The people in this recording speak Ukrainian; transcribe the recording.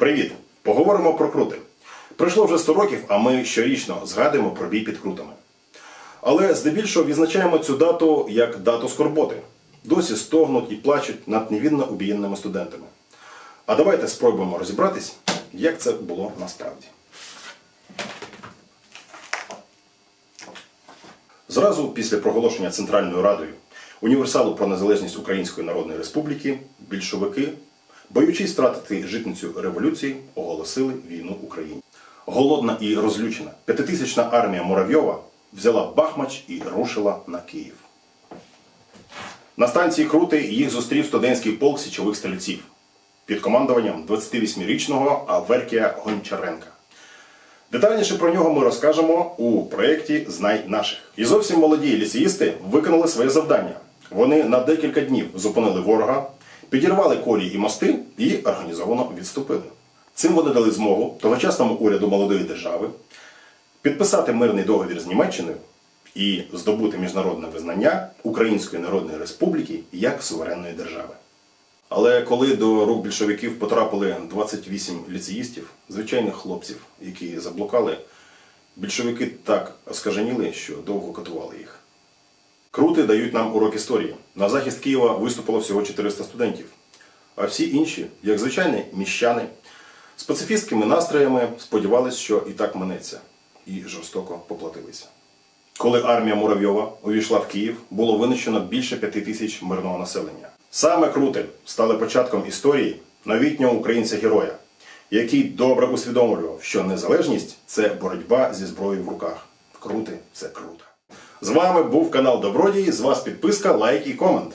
Привіт! Поговоримо про крути. Пройшло вже 100 років, а ми щорічно згадуємо про бій під крутами. Але здебільшого відзначаємо цю дату як дату скорботи. Досі стогнуть і плачуть над невінно убієнними студентами. А давайте спробуємо розібратись, як це було насправді. Зразу після проголошення Центральною Радою універсалу про незалежність Української Народної Республіки більшовики, боючись втратити житницю революції, оголосили війну Україні. Голодна і розлючена п'ятитисячна армія Муравйова взяла Бахмач і рушила на Київ. На станції Крути їх зустрів студентський полк січових стрільців під командуванням 28-річного Аверкія Гончаренка. Детальніше про нього ми розкажемо у проєкті Знай наших. І зовсім молоді ліцеїсти виконали своє завдання. Вони на декілька днів зупинили ворога, підірвали колії і мости і організовано відступили. Цим вони дали змогу тогочасному уряду молодої держави підписати мирний договір з Німеччиною і здобути міжнародне визнання Української Народної Республіки як суверенної держави. Але коли до рук більшовиків потрапили 28 ліцеїстів, звичайних хлопців, які заблукали, більшовики так оскаженіли, що довго катували їх. Крути дають нам урок історії. На захист Києва виступило всього 400 студентів, а всі інші, як звичайні міщани, з пацифістськими настроями сподівались, що і так минеться, і жорстоко поплатилися. Коли армія Муравйова увійшла в Київ, було винищено більше п'яти тисяч мирного населення. Саме крути стали початком історії новітнього українця-героя, який добре усвідомлював, що незалежність це боротьба зі зброєю в руках. Крути це круто. З вами був канал Добродії. З вас підписка, лайк і комент.